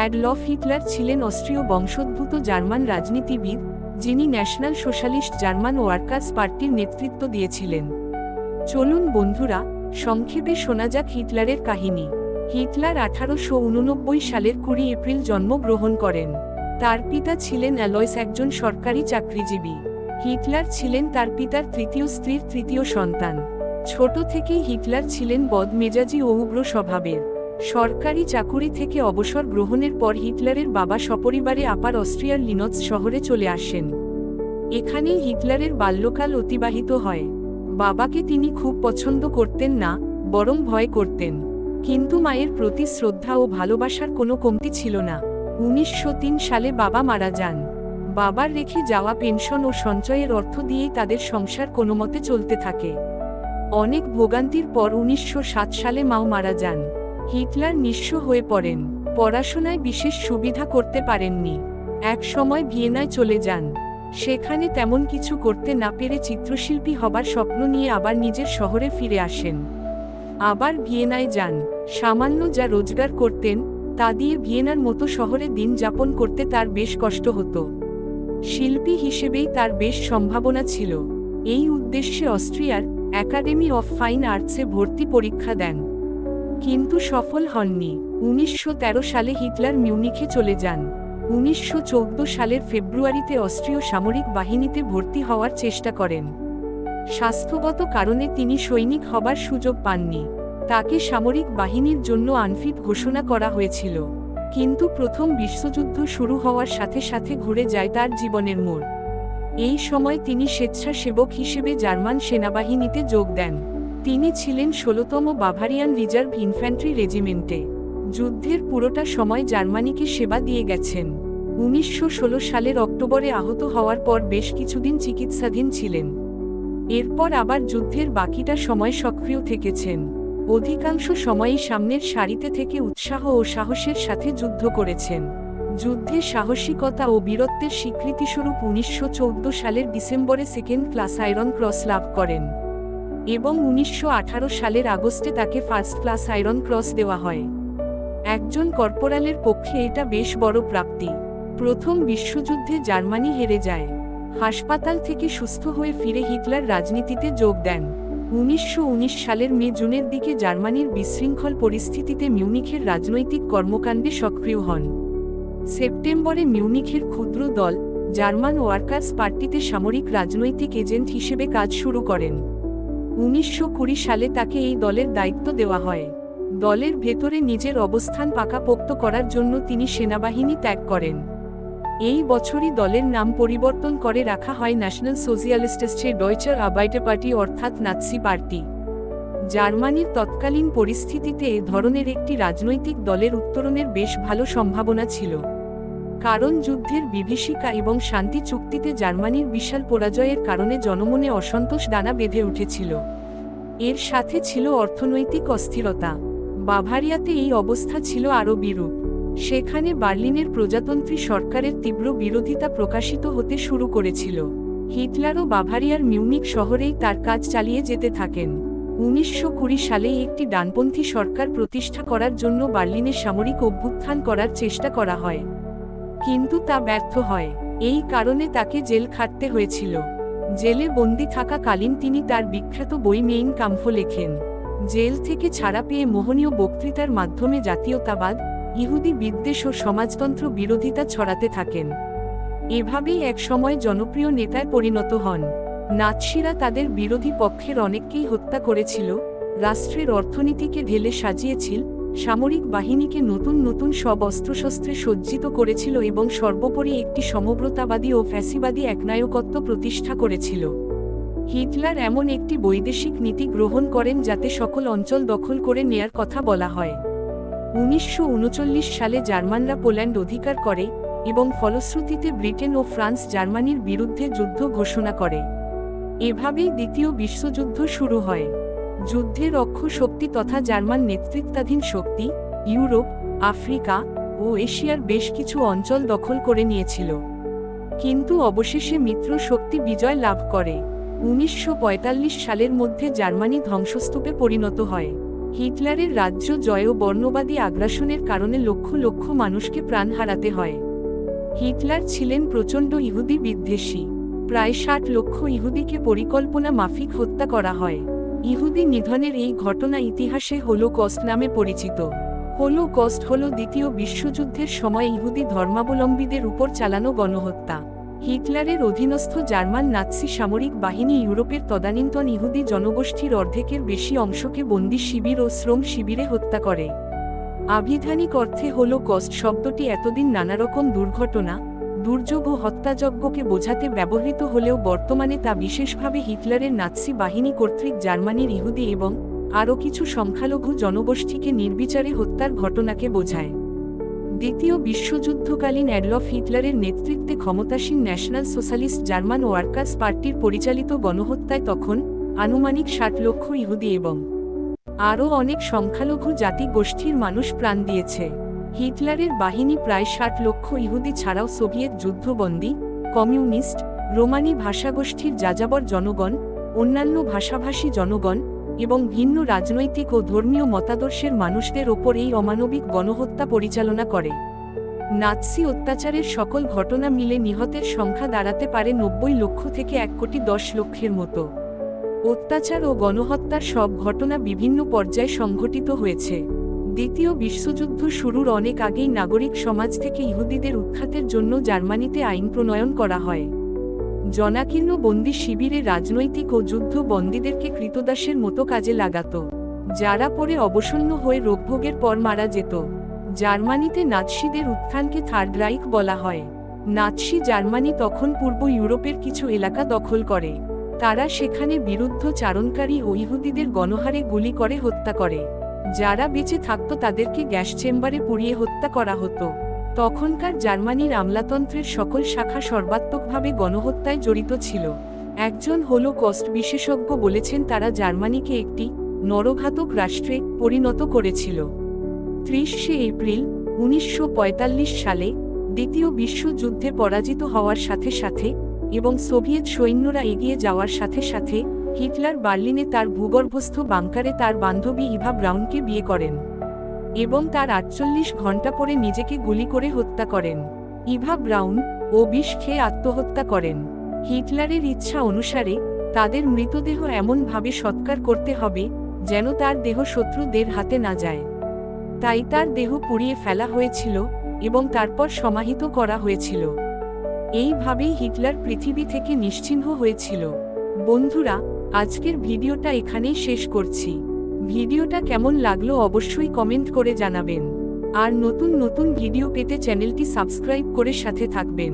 Adolf Hitler ছিলেন অস্ট্রীয় বংশোদ্ভূত German রাজনীতিবিদ, যিনি ন্যাশনাল সোশ্যালিস্ট জার্মান ওয়ার্কার্স পার্টির নেতৃত্ব দিয়েছিলেন। চলুন বন্ধুরা, সংক্ষেপে শোনা যাক হিটলারের কাহিনী। হিটলার আঠারোশো উননব্বই সালের কুড়ি এপ্রিল জন্মগ্রহণ করেন। তার পিতা ছিলেন অ্যালয়েস একজন সরকারি চাকরিজীবী। হিটলার ছিলেন তার পিতার তৃতীয় স্ত্রীর তৃতীয় সন্তান। ছোট থেকেই হিটলার ছিলেন বদমেজাজি ও উগ্র স্বভাবের। সরকারি চাকুরি থেকে অবসর গ্রহণের পর হিটলারের বাবা সপরিবারে আপার অস্ট্রিয়ার লিনৎস শহরে চলে আসেন। এখানেই হিটলারের বাল্যকাল অতিবাহিত হয়। বাবাকে তিনি খুব পছন্দ করতেন না, বরং ভয় করতেন। কিন্তু মায়ের প্রতি শ্রদ্ধা ও ভালোবাসার কোনো কমতি ছিল না। উনিশশো তিন সালে বাবা মারা যান। বাবার রেখে যাওয়া পেনশন ও সঞ্চয়ের অর্থ দিয়েই তাদের সংসার কোনো মতে চলতে থাকে। অনেক ভোগান্তির পর উনিশশো সাত সালে মাও মারা যান। হিটলার নিঃস্ব হয়ে পড়েন। পড়াশোনায় বিশেষ সুবিধা করতে পারেননি। এক সময় ভিয়েনায় চলে যান। সেখানে তেমন কিছু করতে না পেরে চিত্রশিল্পী হবার স্বপ্ন নিয়ে আবার নিজের শহরে ফিরে আসেন। আবার ভিয়েনায় যান। সামান্য যা রোজগার করতেন, তা দিয়ে ভিয়েনার মতো শহরে দিন যাপন করতে তার বেশ কষ্ট হতো। শিল্পী হিসেবেই তার বেশ সম্ভাবনা ছিল। এই উদ্দেশ্যে অস্ট্রিয়ার একাডেমি অফ ফাইন আর্টসে ভর্তি পরীক্ষা দেন। কিন্তু সফল হননি। উনিশশো তেরো সালে হিটলার মিউনিখে চলে যান। উনিশশো চৌদ্দ সালের ফেব্রুয়ারিতে অস্ট্রীয় সামরিক বাহিনীতে ভর্তি হওয়ার চেষ্টা করেন। স্বাস্থ্যগত কারণে তিনি সৈনিক হবার সুযোগ পাননি। তাকে সামরিক বাহিনীর জন্য আনফিট ঘোষণা করা হয়েছিল। কিন্তু প্রথম বিশ্বযুদ্ধ শুরু হওয়ার সাথে সাথে ঘুরে যায় তার জীবনের মোড়। এই সময় তিনি স্বেচ্ছাসেবক হিসেবে জার্মান সেনাবাহিনীতে যোগ দেন। তিনি ছিলেন ষোলতম বাভারিয়ান রিজার্ভ ইনফ্যান্ট্রি রেজিমেন্টে। যুদ্ধের পুরোটা সময় জার্মানিকে সেবা দিয়ে গেছেন। উনিশশো ষোল সালের অক্টোবরে আহত হওয়ার পর বেশ কিছুদিন চিকিৎসাধীন ছিলেন। এরপর আবার যুদ্ধের বাকিটা সময় সক্রিয় থেকেছেন। অধিকাংশ সময়ই সামনের সারিতে থেকে উৎসাহ ও সাহসের সাথে যুদ্ধ করেছেন। যুদ্ধে সাহসিকতা ও বীরত্বের স্বীকৃতিস্বরূপ উনিশশো চৌদ্দ সালের ডিসেম্বরে সেকেন্ড ক্লাস আয়রন ক্রস লাভ করেন। এবং উনিশশো আঠারো সালের আগস্টে তাকে ফার্স্ট ক্লাস আয়রন ক্রস দেওয়া হয়। একজন কর্পোরালের পক্ষে এটা বেশ বড় প্রাপ্তি। প্রথম বিশ্বযুদ্ধে জার্মানি হেরে যায়। হাসপাতাল থেকে সুস্থ হয়ে ফিরে হিটলার রাজনীতিতে যোগ দেন। উনিশশো উনিশ সালের মে জুনের দিকে জার্মানির বিশৃঙ্খল পরিস্থিতিতে মিউনিখের রাজনৈতিক কর্মকাণ্ডে সক্রিয় হন। সেপ্টেম্বরে মিউনিখের ক্ষুদ্র দল জার্মান ওয়ার্কার্স পার্টিতে সামরিক রাজনৈতিক এজেন্ট হিসেবে কাজ শুরু করেন। উনিশশো কুড়ি সালে তাকে এই দলের দায়িত্ব দেওয়া হয়। দলের ভেতরে নিজের অবস্থান পাকাপোক্ত করার জন্য তিনি সেনাবাহিনী ত্যাগ করেন। এই বছরই দলের নাম পরিবর্তন করে রাখা হয় ন্যাশনাল সোশিয়ালিস্টসে ডয়চার আবাইটে পার্টি অর্থাৎ নাৎসি পার্টি। জার্মানির তৎকালীন পরিস্থিতিতে এ ধরনের একটি রাজনৈতিক দলের উত্তরণের বেশ ভালো সম্ভাবনা ছিল। কারণ যুদ্ধের বিভীষিকা এবং শান্তি চুক্তিতে জার্মানির বিশাল পরাজয়ের কারণে জনমনে অসন্তোষ দানা বেঁধে উঠেছিল। এর সাথে ছিল অর্থনৈতিক অস্থিরতা। বাভারিয়াতে এই অবস্থা ছিল আরও বিরূপ। সেখানে বার্লিনের প্রজাতন্ত্রী সরকারের তীব্র বিরোধিতা প্রকাশিত হতে শুরু করেছিল। হিটলারও বাভারিয়ার মিউনিক শহরেই তার কাজ চালিয়ে যেতে থাকেন। উনিশশো কুড়ি সালে একটি ডানপন্থী সরকার প্রতিষ্ঠা করার জন্য বার্লিনে সামরিক অভ্যুত্থান করার চেষ্টা করা হয়। কিন্তু তা ব্যর্থ হয়। এই কারণে তাকে জেল খাটতে হয়েছিল। জেলে বন্দি থাকাকালীন তিনি তার বিখ্যাত বই মেইন কাম্ফ লেখেন। জেল থেকে ছাড়া পেয়ে মোহনীয় বক্তৃতার মাধ্যমে জাতীয়তাবাদ, ইহুদি বিদ্বেষ ও সমাজতন্ত্র বিরোধিতা ছড়াতে থাকেন। এভাবেই এক সময় জনপ্রিয় নেতায় পরিণত হন। নাৎসিরা তাদের বিরোধী পক্ষের অনেককেই হত্যা করেছিল, রাষ্ট্রের অর্থনীতিকে ঢেলে সাজিয়েছিল সামরিক বাহিনীকে নতুন নতুন সব অস্ত্রশস্ত্রে সজ্জিত করেছিল এবং সর্বোপরি একটি সমগ্রতাবাদী ও ফ্যাসিবাদী একনায়কত্ব প্রতিষ্ঠা করেছিল। হিটলার এমন একটি বৈদেশিক নীতি গ্রহণ করেন যাতে সকল অঞ্চল দখল করে নেয়ার কথা বলা হয়। উনিশশো উনচল্লিশ সালে জার্মানরা পোল্যান্ড অধিকার করে এবং ফলশ্রুতিতে ব্রিটেন ও ফ্রান্স জার্মানির বিরুদ্ধে যুদ্ধ ঘোষণা করে। এভাবেই দ্বিতীয় বিশ্বযুদ্ধ শুরু হয়। যুদ্ধের অক্ষ শক্তি তথা জার্মান নেতৃত্বাধীন শক্তি, ইউরোপ, আফ্রিকা ও এশিয়ার বেশ কিছু অঞ্চল দখল করে নিয়েছিল। কিন্তু অবশেষে মিত্র শক্তি বিজয় লাভ করে। উনিশশো পঁয়তাল্লিশ সালের মধ্যে জার্মানি ধ্বংসস্তূপে পরিণত হয়। হিটলারের রাজ্য জয় ও বর্ণবাদী আগ্রাসনের কারণে লক্ষ লক্ষ মানুষকে প্রাণ হারাতে হয়। হিটলার ছিলেন প্রচণ্ড ইহুদি বিদ্বেষী। প্রায় ষাট লক্ষ ইহুদিকে পরিকল্পনা মাফিক হত্যা করা হয়। ইহুদি নিধনের এই ঘটনা ইতিহাসে হোলোকস্ট নামে পরিচিত। হোলোকস্ট হল দ্বিতীয় বিশ্বযুদ্ধের সময় ইহুদি ধর্মাবলম্বীদের উপর চালানো গণহত্যা। হিটলারের অধীনস্থ জার্মান নাৎসি সামরিক বাহিনী ইউরোপের তদানীন্তন ইহুদি জনগোষ্ঠীর অর্ধেকের বেশি অংশকে বন্দি শিবির ও শ্রম শিবিরে হত্যা করে। আবিধানিক অর্থে হল কস্ট শব্দটি এতদিন নানারকম দুর্ঘটনা দুর্যোগ ও হত্যাযজ্ঞকে বোঝাতে ব্যবহৃত হলেও বর্তমানে তা বিশেষভাবে হিটলারের নাৎসি বাহিনী কর্তৃক জার্মানির ইহুদি এবং আরও কিছু সংখ্যালঘু জনগোষ্ঠীকে নির্বিচারে হত্যার ঘটনাকে বোঝায়। দ্বিতীয় বিশ্বযুদ্ধকালীন অ্যাডলফ হিটলারের নেতৃত্বে ক্ষমতাসীন ন্যাশনাল সোশ্যালিস্ট জার্মান ওয়ার্কার্স পার্টির পরিচালিত গণহত্যায় তখন আনুমানিক ষাট লক্ষ ইহুদি এবং আরও অনেক সংখ্যালঘু জাতি গোষ্ঠীর মানুষ প্রাণ দিয়েছে। হিটলারের বাহিনী প্রায় ষাট লক্ষ ইহুদি ছাড়াও সোভিয়েত যুদ্ধবন্দী, কমিউনিস্ট, রোমানি ভাষাগোষ্ঠীর যাযাবর জনগণ, অন্যান্য ভাষাভাষী জনগণ এবং ভিন্ন রাজনৈতিক ও ধর্মীয় মতাদর্শের মানুষদের ওপর এই অমানবিক গণহত্যা পরিচালনা করে। নাৎসি অত্যাচারের সকল ঘটনা মিলে নিহতের সংখ্যা দাঁড়াতে পারে নব্বই লক্ষ থেকে এক কোটি দশ লক্ষের মতো। অত্যাচার ও গণহত্যার সব ঘটনা বিভিন্ন পর্যায়ে সংঘটিত হয়েছে। দ্বিতীয় বিশ্বযুদ্ধ শুরুর অনেক আগেই নাগরিক সমাজ থেকে ইহুদিদের উৎখাতের জন্য জার্মানিতে আইন প্রণয়ন করা হয়। জনাকীর্ণ বন্দি শিবিরে রাজনৈতিক ও যুদ্ধ বন্দীদেরকে কৃতদাসের মতো কাজে লাগাত। যারা পরে অবসন্ন হয়ে রোগভোগের পর মারা যেত। জার্মানিতে নাৎসিদের উত্থানকে থার্ড রাইক বলা হয়। নাৎসি জার্মানি তখন পূর্ব ইউরোপের কিছু এলাকা দখল করে। তারা সেখানে বিরুদ্ধ চারণকারী ও ইহুদিদের গণহারে গুলি করে হত্যা করে। যারা বেঁচে থাকত তাদেরকে গ্যাস চেম্বারে পুড়িয়ে হত্যা করা হতো। তখনকার জার্মানির আমলাতন্ত্রের সকল শাখা সর্বাত্মকভাবে গণহত্যায় জড়িত ছিল। একজন হল কস্ট বিশেষজ্ঞ বলেছেন তারা জার্মানিকে একটি নরঘাতক রাষ্ট্রে পরিণত করেছিল। ত্রিশে এপ্রিল, উনিশশো পঁয়তাল্লিশ সালে দ্বিতীয় বিশ্বযুদ্ধে পরাজিত হওয়ার সাথে সাথে এবং সোভিয়েত সৈন্যরা এগিয়ে যাওয়ার সাথে সাথে হিটলার বার্লিনে তার ভূগর্ভস্থ বাংকারে তার বান্ধবী ইভা ব্রাউনকে বিয়ে করেন এবং তার আটচল্লিশ ঘণ্টা পরে নিজেকে গুলি করে হত্যা করেন। ইভা ব্রাউন ও বিষ খেয়ে আত্মহত্যা করেন। হিটলারের ইচ্ছা অনুসারে তাদের মৃতদেহ এমনভাবে সৎকার করতে হবে যেন তার দেহ শত্রুদের হাতে না যায়। তাই তার দেহ পুড়িয়ে ফেলা হয়েছিল এবং তারপর সমাহিত করা হয়েছিল। এইভাবেই হিটলার পৃথিবী থেকে নিশ্চিহ্ন হয়েছিল। বন্ধুরা আজকের ভিডিওটা এখানেই শেষ করছি। ভিডিওটা কেমন লাগল অবশ্যই কমেন্ট করে জানাবেন। আর নতুন নতুন ভিডিও পেতে চ্যানেলটি সাবস্ক্রাইব করে সাথে থাকবেন।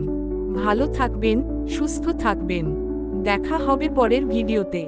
ভালো থাকবেন, সুস্থ থাকবেন। দেখা হবে পরের ভিডিওতে।